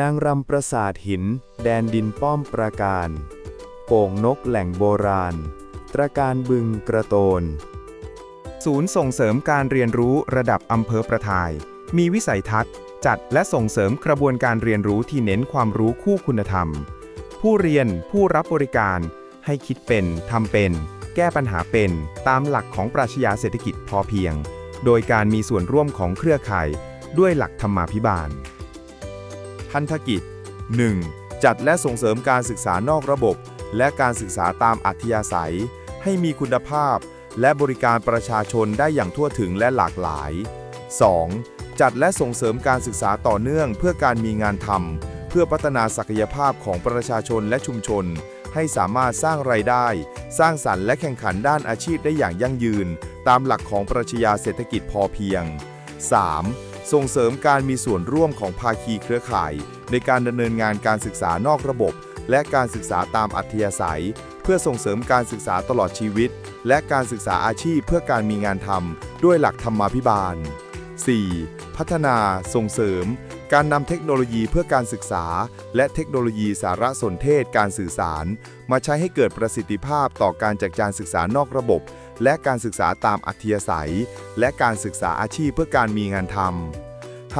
นางรำปราสาทหิน แดนดินป้อมปราการ โป่งนกแหล่งโบราณ ตระการบึงกระโตน ศูนย์ส่งเสริมการเรียนรู้ระดับอำเภอประทาย มีวิสัยทัศน์ จัดและส่งเสริมกระบวนการเรียนรู้ที่เน้นความรู้คู่คุณธรรม ผู้เรียนผู้รับบริการ ให้คิดเป็นทำเป็น แก้ปัญหาเป็นตามหลักของปรัชญาเศรษฐกิจพอเพียง โดยการมีส่วนร่วมของเครือข่าย ด้วยหลักธรรมาภิบาล พันธกิจ 1. จัดและส่งเสริมการศึกษานอกระบบ และการศึกษาตามอัธยาศัย ให้มีคุณภาพ และบริการประชาชนได้อย่างทั่วถึงและหลากหลาย 2. จัดและส่งเสริมการศึกษาต่อเนื่องเพื่อการมีงานทำเพื่อพัฒนาศักยภาพของประชาชนและชุมชน ให้สามารถสร้างไรายได้ สร้างสรรค์และแข่งขันด้านอาชีพได้อย่างยั่งยืน ตามหลักของปรัชญาเศรษฐกิจพอเพียง 3. ส่งเสริมการมีส่วนร่วมของภาคีเครือข่าย ในการดำเนินงานการศึกษานอกระบบ และการศึกษาตามอัธยาศัย เพื่อส่งเสริมการศึกษาตลอดชีวิต และการศึกษาอาชีพเพื่อการมีงานทำด้วยหลักธรรมาภิบาล 4. พัฒนา ส่งเสริม การนำเทคโนโลยีเพื่อการศึกษา และเทคโนโลยีสารสนเทศการสื่อสาร มาใช้ให้เกิดประสิทธิภาพต่อการจัดการศึกษานอกระบบ และการศึกษาตามอัธยาศัย และการศึกษาอาชีพเพื่อการมีงานทำ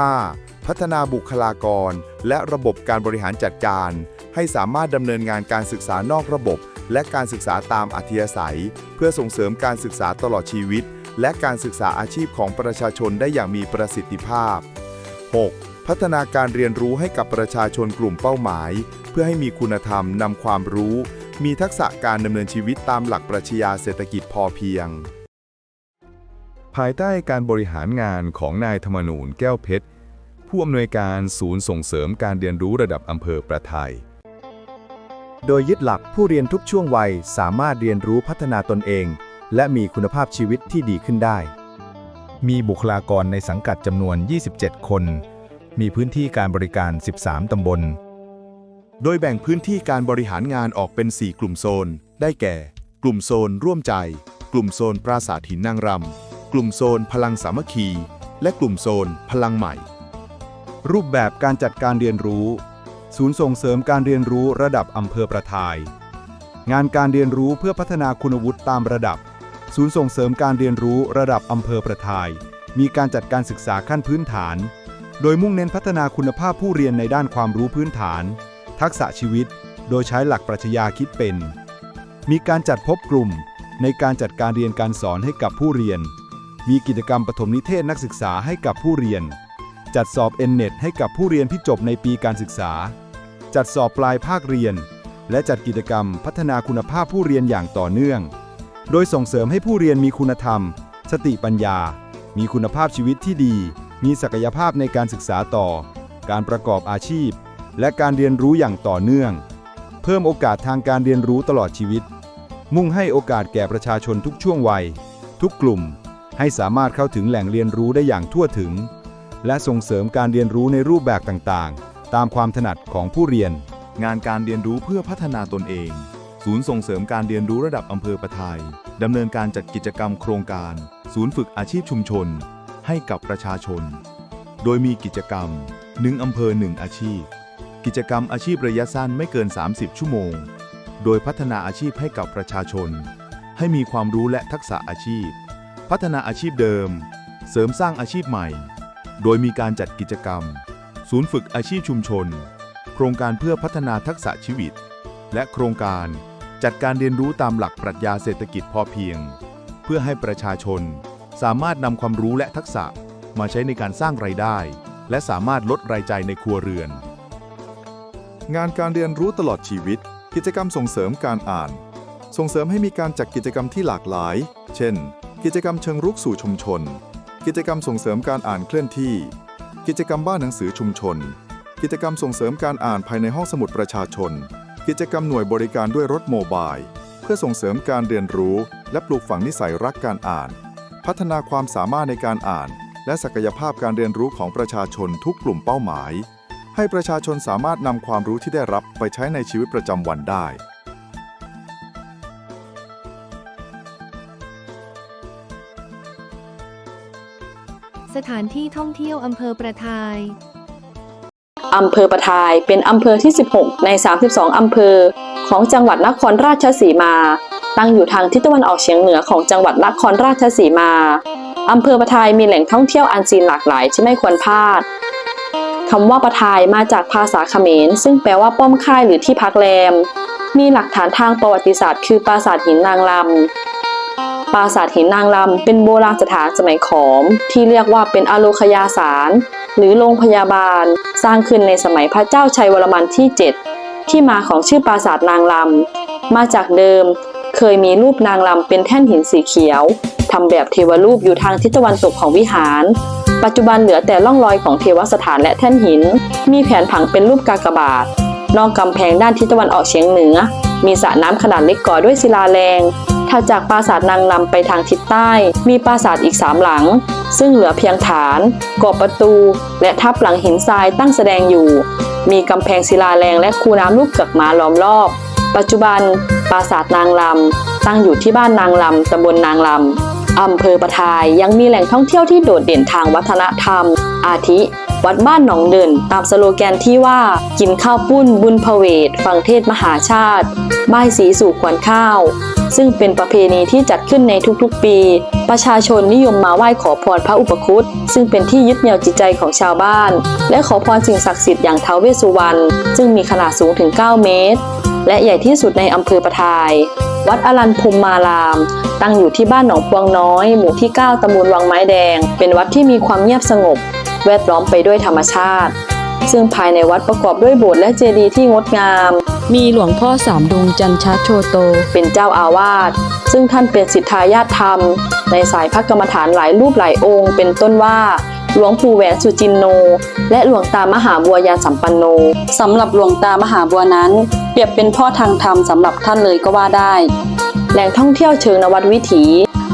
5. พัฒนาบุคลากร และระบบการบริหารจัดการ ให้สามารถดำเนินงานการศึกษานอกระบบ และการศึกษาตามอัธยาศัย เพื่อส่งเสริมการศึกษาตลอดชีวิต และการศึกษาอาชีพของประชาชนได้อย่างมีประสิทธิภาพ 6. พัฒนาการเรียนรู้ให้กับประชาชนกลุ่มเป้าหมาย เพื่อให้มีคุณธรรมนำความรู้ มีทักษะการดำเนินชีวิตตามหลักปรัชญาเศรษฐกิจพอเพียง ภายใต้การบริหารงานของนายธรรมนูญแก้วเพชร ผู้อำนวยการศูนย์ส่งเสริมการเรียนรู้ระดับอำเภอประทายโดยยึดหลักผู้เรียนทุกช่วงวัยสามารถเรียนรู้พัฒนาตนเอง และมีคุณภาพชีวิตที่ดีขึ้นได้ มีบุคลากรในสังกัดจำนวน 27 คน มีพื้นที่การบริการ 13 ตำบล โดยแบ่งพื้นที่การบริหารงานออกเป็น 4 กลุ่มโซน ได้แก่ กลุ่มโซนร่วมใจ กลุ่มโซนปราสาทหินนางรำ กลุ่มโซนพลังสามัคคี และกลุ่มโซนพลังใหม่ รูปแบบการจัดการเรียนรู้ ศูนย์ส่งเสริมการเรียนรู้ระดับอำเภอประทาย งานการเรียนรู้เพื่อพัฒนาคุณวุฒิตามระดับ ศูนย์ส่งเสริมการเรียนรู้ระดับอำเภอประทาย มีการจัดการศึกษาขั้นพื้นฐาน โดยมุ่งเน้นพัฒนาคุณภาพผู้เรียนในด้านความรู้พื้นฐาน ทักษะชีวิต โดยใช้หลักปรัชญาคิดเป็น มีการจัดพบกลุ่มในการจัดการเรียนการสอนให้กับผู้เรียน มีกิจกรรมปฐมนิเทศนักศึกษาให้กับผู้เรียน จัดสอบ n n e t ให้กับผู้เรียนที่จบในปีการศึกษา จัดสอบปลายภาคเรียน และจัดกิจกรรมพัฒนาคุณภาพผู้เรียนอย่างต่อเนื่อง โดยส่งเสริมให้ผู้เรียนมีคุณธรรม สติปัญญา มีคุณภาพชีวิตที่ดี มีศักยภาพในการศึกษาต่อ การประกอบอาชีพ และการเรียนรู้อย่างต่อเนื่อง เพิ่มโอกาสทางการเรียนรู้ตลอดชีวิต มุ่งให้โอกาสแก่ประชาชนทุกช่วงวัย ทุกกลุ่ม ให้สามารถเข้าถึงแหล่งเรียนรู้ได้อย่างทั่วถึง และส่งเสริมการเรียนรู้ในรูปแบบต่างๆ ตามความถนัดของผู้เรียน งานการเรียนรู้เพื่อพัฒนาตนเอง ศูนย์ส่งเสริมการเรียนรู้ระดับอำเภอประทายดำเนินการจัดกิจกรรมโครงการ ศูนย์ฝึกอาชีพชุมชน ให้กับประชาชน โดยมีกิจกรรมหนึ่งอำเภอหนึ่งอาชีพ กิจกรรมอาชีพระยะสั้นไม่เกิน 30 ชั่วโมง โดยพัฒนาอาชีพให้กับประชาชน ให้มีความรู้และทักษะอาชีพ พัฒนาอาชีพเดิม เสริมสร้างอาชีพใหม่ โดยมีการจัดกิจกรรม ศูนย์ฝึกอาชีพชุมชน โครงการเพื่อพัฒนาทักษะชีวิต และโครงการจัดการเรียนรู้ตามหลักปรัชญาเศรษฐกิจพอเพียง เพื่อให้ประชาชนสามารถนำความรู้และทักษะมาใช้ในการสร้างไรายได้ และสามารถลดรายจ่ายในครัวเรือน งานการเรียนรู้ตลอดชีวิต กิจกรรมส่งเสริมการอ่าน ส่งเสริมให้มีการจัดกิจกรรมที่หลากหลาย เช่น กิจกรรมเชิงรุกสู่ชุมชน กิจกรรมส่งเสริมการอ่านเคลื่อนที่ กิจกรรมบ้านหนังสือชุมชน กิจกรรมส่งเสริมการอ่านภายในห้องสมุดประชาชน กิจกรรมหน่วยบริการด้วยรถโมบายเพื่อส่งเสริมการเรียนรู้ และปลูกฝังนิสัยรักการอ่าน พัฒนาความสามารถในการอ่าน และศักยภาพการเรียนรู้ของประชาชนทุกกลุ่มเป้าหมาย ให้ประชาชนสามารถนำความรู้ที่ได้รับไปใช้ในชีวิตประจำวันได้ สถานที่ท่องเที่ยวอำเภอประทายอำเภอประทายเป็นอำเภอที่ 16 ใน 32 อำเภอ ของจังหวัดนครราชสีมา ตั้งอยู่ทางทิศตะวันออกเฉียงเหนือของจังหวัดนครราชสีมา อำเภอประทายมีแหล่งท่องเที่ยวอันซีนหลากหลายที่ไม่ควรพลาด คำว่าปะทายมาจากภาษาเขมร ซึ่งแปลว่าป้อมค่ายหรือที่พักแรม มีหลักฐานทางประวัติศาสตร์ คือปราสาทหินนางลำ ปราสาทหินนางลำเป็นโบราณสถานสมัยขอม ที่เรียกว่าเป็นอโลคยาสาร หรือโรงพยาบาล สร้างขึ้นในสมัยพระเจ้าชัยวรมันที่ 7 ที่มาของชื่อปราสาทนางลำ มาจากเดิม เคยมีรูปนางลำเป็นแท่นหินสีเขียวทำแบบเทวรูปอยู่ทางทิศตะวันตกของวิหาร ปัจจุบันเหลือแต่ร่องรอยของเทวสถานและแท่นหิน มีแผนผังเป็นรูปกากบาท นอกกำแพงด้านทิศตะวันออกเฉียงเหนือ มีสระน้ำขนาดเล็กก่อด้วยศิลาแรงถัดจากปราสาทนางลำไปทางทิศใต้ มีปราสาทอีกสามหลัง ซึ่งเหลือเพียงฐานกอบประตู และทับหลังหินทรายตั้งแสดงอยู่ มีกำแพงศิลาแรงและคูน้ำรูปเกือกม้าล้อมรอบ ปัจจุบันปราสาทนางลำตั้งอยู่ที่บ้านนางลำตำบลนางลำ อำเภอประทายยังมีแหล่งท่องเที่ยวที่โดดเด่นทางวัฒนธรรม อาทิ วัดบ้านหนองเดินตามสโลแกนที่ว่า กินข้าวปุ้นบุญพเวท ฟังเทศมหาชาติบ่ายสีสู่ขวัญข้าว ซึ่งเป็นประเพณีที่จัดขึ้นในทุกๆปี ประชาชนนิยมมาไหว้ขอพรพระอุปคุตซึ่งเป็นที่ยึดเหนี่ยวจิตใจของชาวบ้าน และขอพรสิ่งศักดิ์สิทธิ์อย่างท้าวเวสสุวรรณซึ่งมีขนาดสูงถึง 9 เมตร และใหญ่ที่สุดในอำเภอประทาย วัดอรันพุมมาราม ตั้งอยู่ที่บ้านหนองพวงน้อย หมู่ที่ 9ตำบลวังไม้แดง เป็นวัดที่มีความเงียบสงบ แวดล้อมไปด้วยธรรมชาติ ซึ่งภายในวัดประกอบด้วยโบสถ์และเจดีย์ที่งดงาม มีหลวงพ่อสามดงจันชาโชโต เป็นเจ้าอาวาส ซึ่งท่านเป็นสิทธายาทธรรม ในสายพระกรรมฐานหลายรูปหลายองค์ เป็นต้นว่าหลวงปู่แหวนสุจินโน และหลวงตามหาบัวยานสัมปันโนสำหรับหลวงตามหาบัวนั้นเป รียบเป็นพ่อทางธรรมสำหรับท่านเลยก็ว่าได้ แหล่งท่องเที่ยวเชิงนวัดวิถี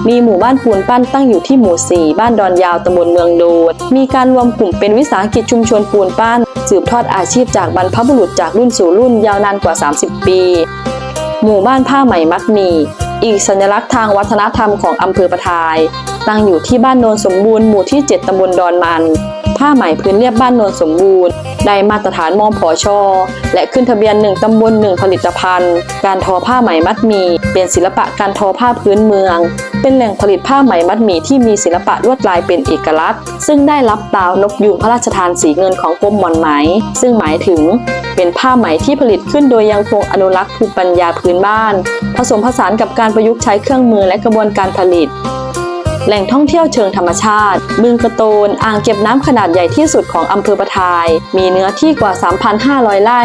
มีหมู่บ้านปูนปั้นตั้งอยู่ที่หมู่ 4 บ้านดอนยาวตำบลเมืองโดด มีการรวมกลุ่มเป็นวิสาหกิจชุมชนปูนปั้น สืบทอดอาชีพจากบรรพบุรุษจากรุ่นสู่รุ่นยาวนานกว่า 30 ปี หมู่บ้านผ้าไหมมัดมี อีกสัญลักษณ์ทางวัฒนธรรมของอำเภอประทาย ตั้งอยู่ที่บ้านโนนสมบูรณ์หมู่ที่ 7ตำบลดอนมัน ผ้าไหมพื้นเรียบบ้านโนนสมบูรณ์ ได้มาตรฐานมอพอชอและขึ้นทะเบียนหนึ่งตำบลหนึ่งผลิตภัณฑ์ การทอผ้าไหมมัดหมี เป็นศิลปะการทอผ้าพื้นเมือง เป็นแหล่งผลิตผ้าไหมมัดหมี่ที่มีศิลปะลวดลายเป็นเอกลักษณ์ ซึ่งได้รับตราวนกยูงพระราชทานสีเงินของกรมหมอนไหม ซึ่งหมายถึงเป็นผ้าไหมที่ผลิตขึ้นโดยยังคงอนุรักษ์ภูมิปัญญาพื้นบ้าน ผสมผสานกับการประยุกต์ใช้เครื่องมือและกระบวนการผลิต แหล่งท่องเที่ยวเชิงธรรมชาติ บึงกระโตนอ่างเก็บน้ำขนาดใหญ่ที่สุดของอำเภอประทาย มีเนื้อที่กว่า 3,500 ไร่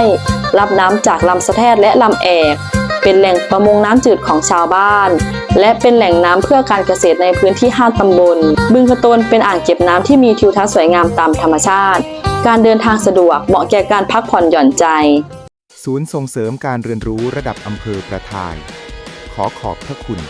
รับน้ำจากลำสะแทดและลำแอก เป็นแหล่งประมงน้ำจืดของชาวบ้าน และเป็นแหล่งน้ำเพื่อการเกษตรในพื้นที่ 5 ตำบล บึงกระโตนเป็นอ่างเก็บน้ำที่มีทิวทัศน์สวยงามตามธรรมชาติ การเดินทางสะดวกเหมาะแก่การพักผ่อนหย่อนใจ ศูนย์ส่งเสริมการเรียนรู้ระดับอำเภอประทาย ขอขอบพระคุณ